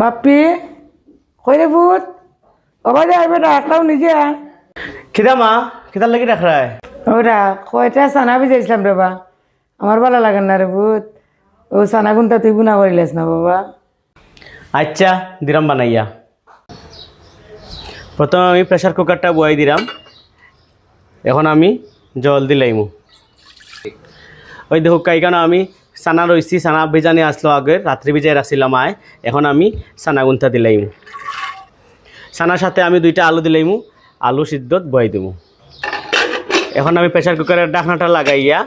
বাপ্পি কইরে ভূত? অবাই দে বেটা একটাও নিজে। খিদা মা? খিদার লাগি রাখ রায় ওরা কয়টা সানা ভিজাইছিলাম রে বা। আমার ভালো লাগে না রে ভূত। ও সানা গুনটা তুই বুনা করিলেস না বাবা। আচ্ছা দিলাম বানাইয়া। প্রথমে আমি প্রেসার কুকারটা বয়াই দিলাম এখন আমি জল দিলাইমু ওই দেখো কাইকানো আমি সানা রইছি, সানা ভিজানি আসলো আগে রাত্রি ভিজাই রাখছিলাম আয় এখন আমি সানা গুন্থা দিলাইমু সানার সাথে আমি দুইটা আলু দিলাইমু আলু সিদ্ধত বয়াই দিমু। এখন আমি প্রেসার কুকারের ডাকনাটা লাগাইয়া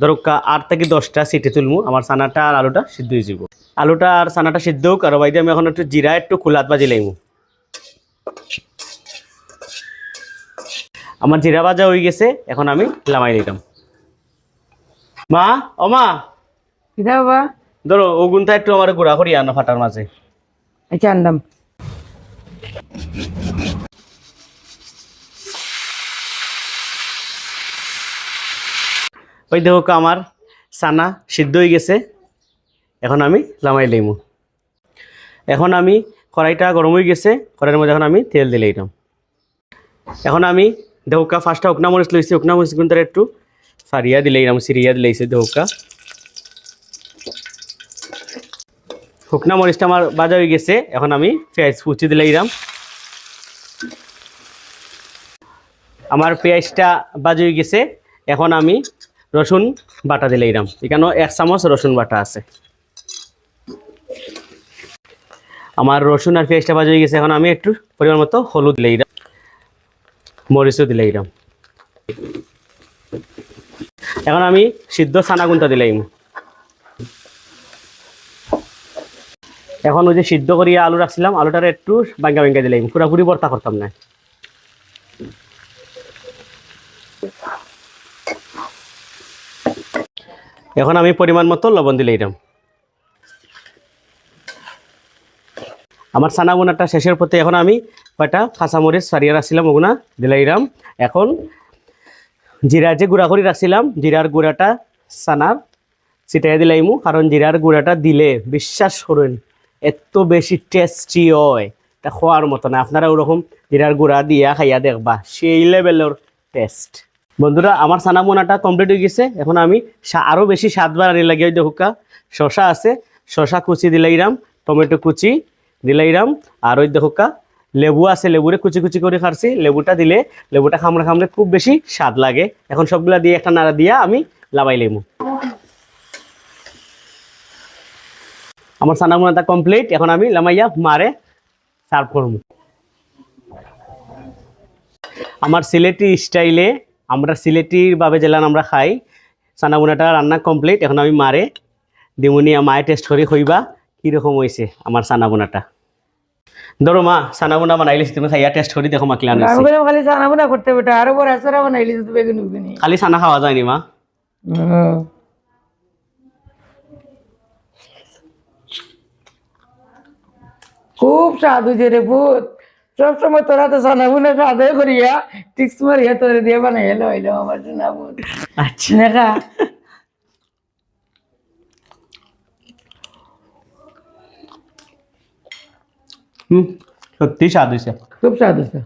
ধরুকা আট থেকে দশটা সিটি তুলমু, আমার সানাটা আর আলুটা সিদ্ধ হয়ে যাব আলুটা আর সানাটা সিদ্ধ হোক, আর বাইদে আমি এখন একটু জিরা, একটু খোলাত বাজি লাইমু। আমার জিরা ভাজা হয়ে গেছে, এখন আমি লামাই দিতাম। মা, ও মা কিতা বাবা? ধরো ও একটু আমার গুড়া করি আনো ফাটার মাঝে। আচ্ছা আনলাম। ওই দেখো আমার সানা সিদ্ধ হয়ে গেছে। এখন আমি লামাই লইমু এখন আমি কড়াইটা গরম হয়ে গেছে কড়াইয়ের মধ্যে এখন আমি তেল দিলে দিলাম এখন আমি দেহকা ফার্স্টটা উকনা মরিচ লইছি উকনা মরিচ কিন্তু একটু সারিয়া দিলে দিলাম সিরিয়া দিলেইছে দেহকা শুকনা মরিচটা আমার বাজা হয়ে গেছে, এখন আমি পেঁয়াজ কুচি দিলে দিলাম। আমার পেঁয়াজটা বাজা হয়ে গেছে, এখন আমি রসুন বাটা দিলে দিলাম। এখানেও এক চামচ রসুন বাটা আছে। আমার রসুন আর পেঁয়াজটা বাজা হয়ে গেছে, এখন আমি একটু পরিমাণ মতো হলুদ দিলে দিলাম। মরিচও দিলে দিলাম। এখন আমি সিদ্ধ ছানা গুন্তা দিলাম। এখন ওই যে সিদ্ধ করিয়া আলু রাখছিলাম, আলুটারে একটু বাঙ্গা বাঙ্গা দিলাম, পুরাপুরি ভর্তা করতাম না। এখন আমি পরিমাণ মতো লবণ দিলে দিলাম। আমার সানা বোনাটা শেষের পথে এখন আমি কয়টা কাঁচামরিচ সারিয়ে রাখছিলাম, ওগুনা দিলাইরাম এখন জিরা যে গুঁড়া করে রাখছিলাম, জিরার গুঁড়াটা সানার ছিটাই দিলাইমু, কারণ জিরার গুঁড়াটা দিলে বিশ্বাস করুন। এত বেশি টেস্টি হয়। তা খোয়ার মতো না। আপনারা ওরকম জিরার গুঁড়া দিয়া খাইয়া দেখবা, সেই লেভেলের টেস্ট বন্ধুরা, আমার সানা মোনাটা কমপ্লিট হয়ে গেছে। এখন আমি সা- আরও বেশি স্বাদ বাড়ানি লাগে ওই দেখুকা শশা আছে শশা কুচি দিলাইরাম টমেটো কুচি দিলাইরাম আর ওই দেখুকা লেবু আছে, লেবুরে কুচি কুচি করে খাচ্ছি লেবুটা দিলে, লেবুটা খামড়ে খামড়ে খুব বেশি স্বাদ লাগে। এখন সবগুলা দিয়ে একটা নাড়া দিয়া আমি লাবাই লেমু আমার সানা মোনাটা কমপ্লিট এখন আমি লামাইয়া মারে সার্ভ করব। আমার সিলেটি স্টাইলে আমরা সিলেটির ভাবে জেলান আমরা খাই চানাবুনাটা রান্না কমপ্লিট এখন আমি মারে দিমুনিয়া মায়ে টেস্ট করে হইবা কীরকম হয়েছে আমার চানাবুনাটা ধরো মা চানাবুনা বানাইলিস তুমি খাইয়া টেস্ট করে দেখো মা কিলান খালি সানা বুনা করতে বেটা আরও বড় আসরা বানাইলি তো বেগুন বেগুনি খালি চানা খাওয়া যায়নি মা। খুব স্বাদ হয়েছে রে ভূত সবসময় তোরা তো সানা বুনা সাদে করিয়া টিক্স মারিয়া তোরে দিয়ে বানাই এলো হইল আমার সোনা ভূত আচ্ছা দেখা হুম সত্যি স্বাদ হয়েছে খুব স্বাদ হয়েছে